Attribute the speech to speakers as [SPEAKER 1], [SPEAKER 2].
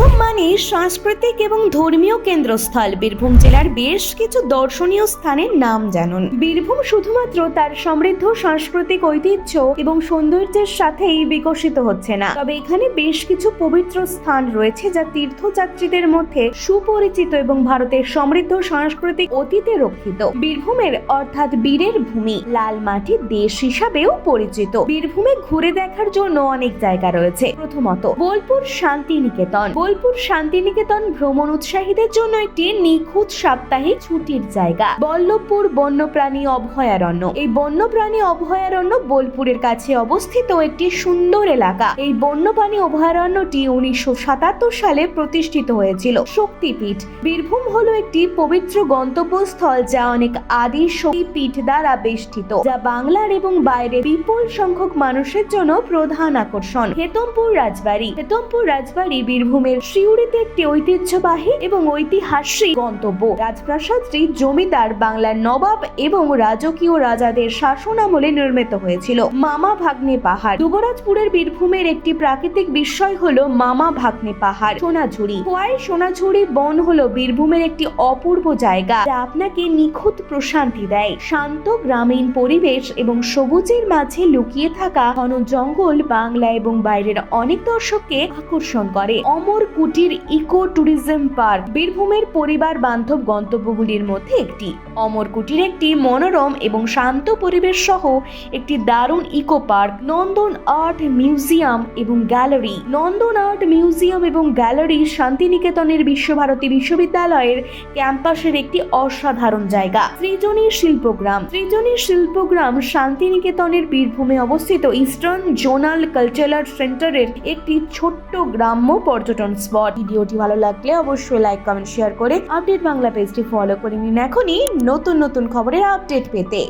[SPEAKER 1] বীরভূম মানে সাংস্কৃতিক এবং ধর্মীয় কেন্দ্রস্থল। বীরভূম জেলার বেশ কিছু দর্শনীয় স্থানের নাম জানুন। বীরভূম শুধুমাত্র তার সমৃদ্ধ সাংস্কৃতিক ঐতিহ্য এবং সৌন্দর্যের সাথেই বিকশিত হচ্ছে না। তবে এখানে বেশ কিছু পবিত্র স্থান রয়েছে যা তীর্থযাত্রীদের মধ্যে সুপরিচিত এবং ভারতের সমৃদ্ধ সাংস্কৃতিক অতীতে রক্ষিত। বীরভূমের অর্থাৎ বীরের ভূমি, লাল মাটি দেশ হিসাবেও পরিচিত। বীরভূমে ঘুরে দেখার জন্য অনেক জায়গা রয়েছে। প্রথমত, বোলপুর শান্তিনিকেতন। বোলপুর শান্তিনিকেতন ভ্রমণ উৎসাহীদের জন্য একটি নিখুঁত সাপ্তাহিক ছুটির জায়গা, বল্লভপুর বন্যপ্রাণী অভয়ারণ্য। এই বন্যপ্রাণী অভয়ারণ্য বোলপুরের কাছে অবস্থিত একটি সুন্দর এলাকা। এই বন্যপ্রাণী অভয়ারণ্যটি উনিশশো সাতাত্তর সালে প্রতিষ্ঠিত হয়েছিল। শক্তিপীঠ। বীরভূম হলো একটি পবিত্র গন্তব্যস্থল যা অনেক আদি শক্তিপীঠ দ্বারা বেষ্টিত, যা বাংলার এবং বাইরে বিপুল সংখ্যক মানুষের জন্য প্রধান আকর্ষণ। হেতমপুর রাজবাড়ি। হেতমপুর রাজবাড়ি বীরভূমের শিউরিতে একটি ঐতিহ্যবাহী এবং ঐতিহাসিক গন্তব্য। রাজপ্রাসাদটি জমিদার বাংলার নবাব এবং রাজকীয় রাজাদের শাসন আমলে নির্মিত হয়েছিল। মামা ভাগ্নে পাহাড়। যুবরাজপুরের বীরভূমের একটি প্রাকৃতিক বিস্ময় হলো মামা ভাগ্নে পাহাড়, সোনাঝুরি। খোয়াই, সোনাঝুরি বন হলো বীরভূমের একটি অপূর্ব জায়গা যা আপনাকে নিখুঁত প্রশান্তি দেয়। শান্ত গ্রামীণ পরিবেশ এবং সবুজের মাঝে লুকিয়ে থাকা ঘন জঙ্গল বাংলা এবং বাইরের অনেক দর্শককে আকর্ষণ করে। অমর কুটির ইকো ট্যুরিজম পার্ক বীরভূমের পরিবার বান্ধব গন্তব্যগুলির মধ্যে একটি। অমর কুটির একটি মনোরম এবং শান্ত পরিবেশ সহ একটি দারুণ eco park, Nandan art museum এবং গ্যালারি। নন্দন আর্ট মিউজিয়াম এবং গ্যালারি শান্তিনিকেতনের বিশ্বভারতী বিশ্ববিদ্যালয়ের ক্যাম্পাসের একটি অসাধারণ জায়গা। সৃজনী শিল্পগ্রাম। সৃজনী শিল্পগ্রাম শান্তিনিকেতনের বীরভূমে অবস্থিত ইস্টার্ন জোনাল কালচারাল সেন্টারের একটি ছোট্ট গ্রাম্য পর্যটন স্পট। ভিডিওটি ভালো লাগলে অবশ্যই লাইক কমেন্ট শেয়ার করে আপডেট বাংলা পেজটি ফলো করে নিন। এখনই নতুন নতুন খবরের আপডেট পেতে।